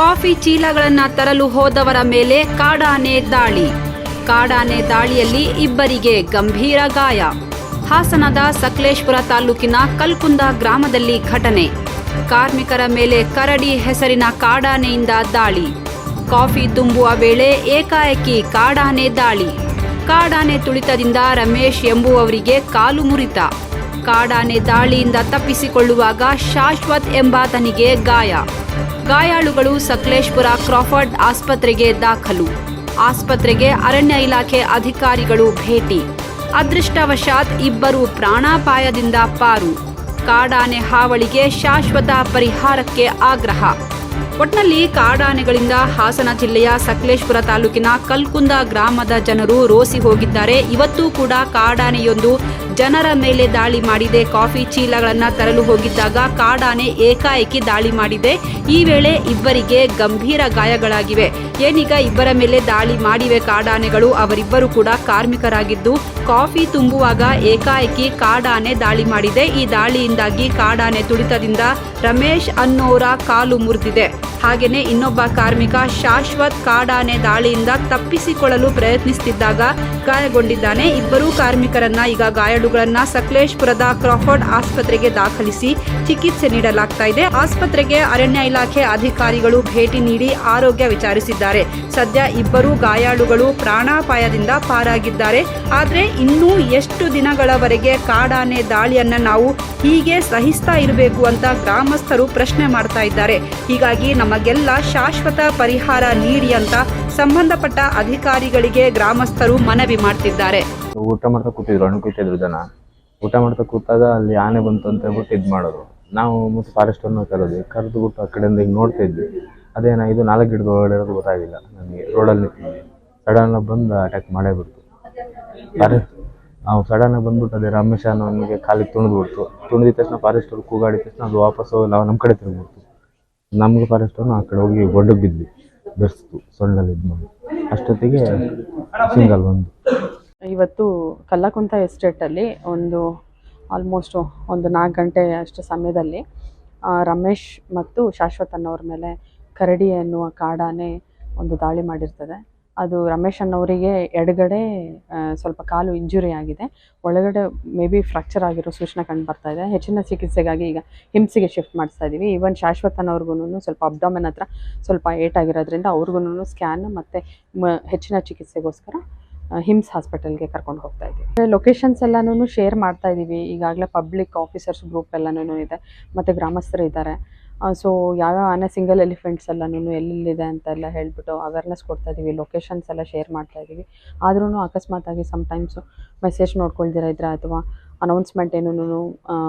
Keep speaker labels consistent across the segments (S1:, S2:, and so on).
S1: Coffee ಚೀಲಗಳನ್ನು ತರಲು ಹೋದವರ ಮೇಲೆ ಕಾಡಾನೆ ದಾಳಿ. ಕಾಡಾನೆ ದಾಳಿಯಲ್ಲಿ ಇಬ್ಬರಿಗೆ ಗಂಭೀರ ಗಾಯ. ಹಾಸನದ ಸಕಲೇಶ್ಪುರ ತಾಲೂಕಿನ ಕಲ್ಕುಂದ ಗ್ರಾಮದಲ್ಲಿ ಘಟನೆ. ಕಾರ್ಮಿಕರ ಮೇಲೆ ಕರಡಿ ಹೆಸರಿನ ಕಾಡಾನೆಯಿಂದ ದಾಳಿ. ಕಾಫಿ ತುಂಬುವ ವೇಳೆ ಏಕಾಏಕಿ ಕಾಡಾನೆ ದಾಳಿ. ಕಾಡಾನೆ ತುಳಿತದಿಂದ ರಮೇಶ್ ಎಂಬುವವರಿಗೆ ಕಾಲು ಮುರಿತ. ಕಾಡಾನೆ ದಾಳಿಯಿಂದ ತಪ್ಪಿಸಿಕೊಳ್ಳುವಾಗ ಶಾಶ್ವತ್ ಎಂಬಾತನಿಗೆ ಗಾಯ. ಗಾಯಾಳುಗಳು ಸಕಲೇಶ್ಪುರ ಕ್ರಾಫರ್ಡ್ ಆಸ್ಪತ್ರೆಗೆ ದಾಖಲು. ಆಸ್ಪತ್ರೆಗೆ ಅರಣ್ಯ ಇಲಾಖೆ ಅಧಿಕಾರಿಗಳು ಭೇಟಿ. ಅದೃಷ್ಟವಶಾತ್ ಇಬ್ಬರು ಪ್ರಾಣಾಪಾಯದಿಂದ ಪಾರು. ಕಾಡಾನೆ ಹಾವಳಿಗೆ ಶಾಶ್ವತ ಪರಿಹಾರಕ್ಕೆ ಆಗ್ರಹ. ಒಟ್ನಲ್ಲಿ ಕಾಡಾನೆಗಳಿಂದ ಹಾಸನ ಜಿಲ್ಲೆಯ ಸಕಲೇಶ್ಪುರ ತಾಲೂಕಿನ ಕಲ್ಕುಂದ ಗ್ರಾಮದ ಜನರು ರೋಸಿ ಹೋಗಿದ್ದಾರೆ. ಇವತ್ತೂ ಕೂಡ ಕಾಡಾನೆಯೊಂದು ಜನರ ಮೇಲೆ ದಾಳಿ ಮಾಡಿದೆ. ಕಾಫಿ ಚೀಲಗಳನ್ನ ತರಲು ಹೋಗಿದ್ದಾಗ ಕಾಡಾನೆ ಏಕಾಏಕಿ ದಾಳಿ ಮಾಡಿದೆ. ಈ ವೇಳೆ ಇಬ್ಬರಿಗೆ ಗಂಭೀರ ಗಾಯಗಳಾಗಿವೆ. ಏನೀಗ ಇಬ್ಬರ ಮೇಲೆ ದಾಳಿ ಮಾಡಿವೆ ಕಾಡಾನೆಗಳು, ಅವರಿಬ್ಬರು ಕೂಡ ಕಾರ್ಮಿಕರಾಗಿದ್ದು, ಕಾಫಿ ತುಂಬುವಾಗ ಏಕಾಏಕಿ ಕಾಡಾನೆ ದಾಳಿ ಮಾಡಿದೆ. ಈ ದಾಳಿಯಿಂದಾಗಿ ಕಾಡಾನೆ ತುಡಿತದಿಂದ ರಮೇಶ್ ಅನ್ನೋರ ಕಾಲು ಮುರಿದಿದೆ. ಹಾಗೆಯೇ ಇನ್ನೊಬ್ಬ ಕಾರ್ಮಿಕ ಶಾಶ್ವತ್ ಕಾಡಾನೆ ದಾಳಿಯಿಂದ ತಪ್ಪಿಸಿಕೊಳ್ಳಲು ಪ್ರಯತ್ನಿಸುತ್ತಿದ್ದಾಗ ಗಾಯಗೊಂಡಿದ್ದಾನೆ. ಇಬ್ಬರೂ ಕಾರ್ಮಿಕರನ್ನ ಈಗ ಗಾಯಾಳುಗಳನ್ನ ಸಕಲೇಶ್ಪುರದ ಕ್ರಾಫರ್ಡ್ ಆಸ್ಪತ್ರೆಗೆ ದಾಖಲಿಸಿ ಚಿಕಿತ್ಸೆ ನೀಡಲಾಗ್ತಾ ಇದೆ. ಆಸ್ಪತ್ರೆಗೆ ಅರಣ್ಯ ಇಲಾಖೆ ಅಧಿಕಾರಿಗಳು ಭೇಟಿ ನೀಡಿ ಆರೋಗ್ಯ ವಿಚಾರಿಸಿದ್ದಾರೆ. ಸದ್ಯ ಇಬ್ಬರು ಗಾಯಾಳುಗಳು ಪ್ರಾಣಾಪಾಯದಿಂದ ಪಾರಾಗಿದ್ದಾರೆ. ಆದರೆ ಇನ್ನೂ ಎಷ್ಟು ದಿನಗಳವರೆಗೆ ಕಾಡಾನೆ ದಾಳಿಯನ್ನ ನಾವು ಹೀಗೆ ಸಹಿಸ್ತಾ ಇರಬೇಕು ಅಂತ ಗ್ರಾಮಸ್ಥರು ಪ್ರಶ್ನೆ ಮಾಡ್ತಾ ಇದ್ದಾರೆ. ಹೀಗಾಗಿ ನಮಗೆಲ್ಲ ಶಾಶ್ವತ ಪರಿಹಾರ ನೀಡಿ ಅಂತ ಸಂಬಂಧಪಟ್ಟ ಅಧಿಕಾರಿಗಳಿಗೆ ಗ್ರಾಮಸ್ಥರು ಮನವಿ ಮಾಡ್ತಿದ್ದಾರೆ.
S2: ಊಟ ಮಾಡ್ತಾ ಕೂತಿದ್ರು ಹಣ್ಣು ಕೂತಿದ್ರು ಜನ. ಊಟ ಮಾಡ್ತಾ ಕೂತಾಗ ಅಲ್ಲಿ ಆನೆ ಬಂತು ಅಂತ ಹೇಳ್ಬಿಟ್ಟು ಇದು ಮಾಡೋದು ನಾವು ಫಾರೆಸ್ಟ್ ಅನ್ನು ಕರೆದ್ವಿ ಕರೆದು ಬಿಟ್ಟು ಆ ಕಡೆಯಿಂದ ಹಿಂಗೆ ನೋಡ್ತಾ ಇದ್ವಿ. ಅದೇನ, ಇದು ನಾಲ್ಕು ಗಿಡದ ಗೊತ್ತಾಗಿಲ್ಲ ನನಗೆ ರೋಡಲ್ಲಿ ನಿಂತಿದ್ವಿ. ಸಡನ್ ಬಂದು ಅಟ್ಯಾಕ್ ಮಾಡೇ ಬಿಡ್ತು. ಫಾರೆಸ್ಟ್ ನಾವು ಸಡನ್ ಬಂದ್ಬಿಟ್ಟು ಅದೇ ರಮೇಶ್ ಅನ್ನೋನಿಗೆ ಕಾಲಿಗೆ ತುಣಿದ್ಬಿಡ್ತು ತುಣಿದ ತಕ್ಷಣ ಫಾರೆಸ್ಟ್ ಅವ್ರು ಕೂಗಾಡಿದ ತಕ್ಷಣ ಅದು ವಾಪಸ್ ನಾವು ನಮ್ಮ ಕಡೆ ತಿರುಗ್ಬಿಡ್ತು. ನಮಗೆ ಫಾರೆಸ್ಟ್ ಆ ಕಡೆ ಹೋಗಿ ಗೊಡ್ಡಕ್ಕೆ ಬಿದ್ವಿ. ಬೆರೆಸ್ತು, ಸೊಳ್ಳಲ್ಲಿ ಇದು ಮಾಡಿ ಅಷ್ಟೊತ್ತಿಗೆ ಸಿಂಗಲ್ ಒಂದು
S3: ಇವತ್ತು ಕಲ್ಲಕುಂತ ಎಸ್ಟೇಟಲ್ಲಿ ಒಂದು ಆಲ್ಮೋಸ್ಟ್ ಒಂದು ನಾಲ್ಕು ಗಂಟೆ ಅಷ್ಟು ಸಮಯದಲ್ಲಿ ರಮೇಶ್ ಮತ್ತು ಶಾಶ್ವತ್ ಅನ್ನೋರ ಮೇಲೆ ಕರಡಿ ಎನ್ನುವ ಕಾಡಾನೆ ಒಂದು ದಾಳಿ ಮಾಡಿರ್ತದೆ. ಅದು ರಮೇಶ್ ಅಣ್ಣವರಿಗೆ ಎಡಗಡೆ ಸ್ವಲ್ಪ ಕಾಲು ಇಂಜುರಿ ಆಗಿದೆ. ಒಳಗಡೆ ಮೇ ಬಿ ಫ್ರಾಕ್ಚರ್ ಆಗಿರೋ ಸೂಚನೆ ಕಂಡು ಬರ್ತಾ ಇದೆ. ಹೆಚ್ಚಿನ ಚಿಕಿತ್ಸೆಗಾಗಿ ಈಗ ಹಿಮ್ಸಿಗೆ ಶಿಫ್ಟ್ ಮಾಡಿಸ್ತಾ ಇದ್ದೀವಿ ಈವನ್ ಶಾಶ್ವತ್ ಅನ್ನೋರ್ಗು ಸ್ವಲ್ಪ ಅಬ್ಡಾಮನ್ ಹತ್ರ ಸ್ವಲ್ಪ ಏಟಾಗಿರೋದ್ರಿಂದ ಅವ್ರಿಗೂ ಸ್ಕ್ಯಾನ್ ಮತ್ತು ಹೆಚ್ಚಿನ ಚಿಕಿತ್ಸೆಗೋಸ್ಕರ ಹಿಮ್ಸ್ ಹಾಸ್ಪಿಟಲ್ಗೆ ಕರ್ಕೊಂಡು ಹೋಗ್ತಾ ಇದ್ದೀವಿ ಲೊಕೇಶನ್ಸ್ ಎಲ್ಲನೂ ಶೇರ್ ಮಾಡ್ತಾ ಇದ್ದೀವಿ ಈಗಾಗಲೇ ಪಬ್ಲಿಕ್ ಆಫೀಸರ್ಸ್ ಗ್ರೂಪ್ ಎಲ್ಲನೂ ಇದೆ. ಮತ್ತು ಗ್ರಾಮಸ್ಥರು ಇದ್ದಾರೆ. ಸೊ ಯಾವ್ಯಾವ ಆನೆ ಸಿಂಗಲ್ ಎಲಿಫೆಂಟ್ಸ್ ಎಲ್ಲನೂ ಎಲ್ಲೆಲ್ಲಿದೆ ಅಂತೆಲ್ಲ ಹೇಳ್ಬಿಟ್ಟು ಅವೇರ್ನೆಸ್ ಕೊಡ್ತಾ ಇದ್ದೀವಿ ಲೊಕೇಶನ್ಸ್ ಎಲ್ಲ ಶೇರ್ ಮಾಡ್ತಾ ಇದ್ದೀವಿ ಆದ್ರೂ ಅಕಸ್ಮಾತಾಗಿ ಸಮ್ಟೈಮ್ಸು ಮೆಸೇಜ್ ನೋಡ್ಕೊಳ್ದಿರ ಇದ್ರೆ ಅಥವಾ ಅನೌನ್ಸ್ಮೆಂಟ್ ಏನೂ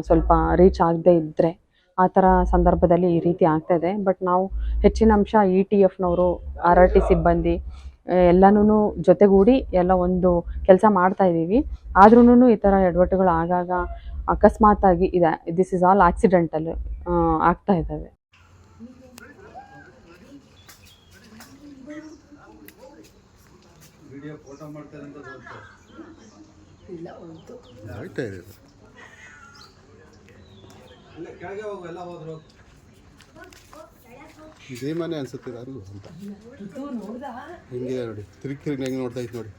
S3: ಸ್ವಲ್ಪ ರೀಚ್ ಆಗದೇ ಇದ್ದರೆ ಆ ಥರ ಸಂದರ್ಭದಲ್ಲಿ ಈ ರೀತಿ ಆಗ್ತಾ ಇದೆ. ಬಟ್ ನಾವು ಹೆಚ್ಚಿನ ಅಂಶ ಇ ಟಿ ಎಫ್ನವರು ಆರ್ ಆರ್ ಟಿ ಸಿಬ್ಬಂದಿ ಎಲ್ಲನೂ ಜೊತೆಗೂಡಿ ಎಲ್ಲ ಒಂದು ಕೆಲಸ ಮಾಡ್ತಾ ಇದ್ದೀವಿ ಆದ್ರೂ ಈ ಥರ ಎಡವಟ್ಟುಗಳು ಆಗಾಗ ಅಕಸ್ಮಾತಾಗಿ ಇದೆ ದಿಸ್ ಇಸ್ ಆಲ್ ಆಕ್ಸಿಡೆಂಟಲ್ ಆಗ್ತಾ ಇದ್ದಾವೆ.
S4: ಇದೆ. ಇದೇ ಮನೆ ಅನ್ಸುತ್ತೆ ಅದು ಅಂತ. ಹಿಂಗೆ ನೋಡಿ ತಿರುಗಿ ತಿರುಗಿ ಹೆಂಗೆ ನೋಡ್ತಾ ಇತ್ತು ನೋಡಿ.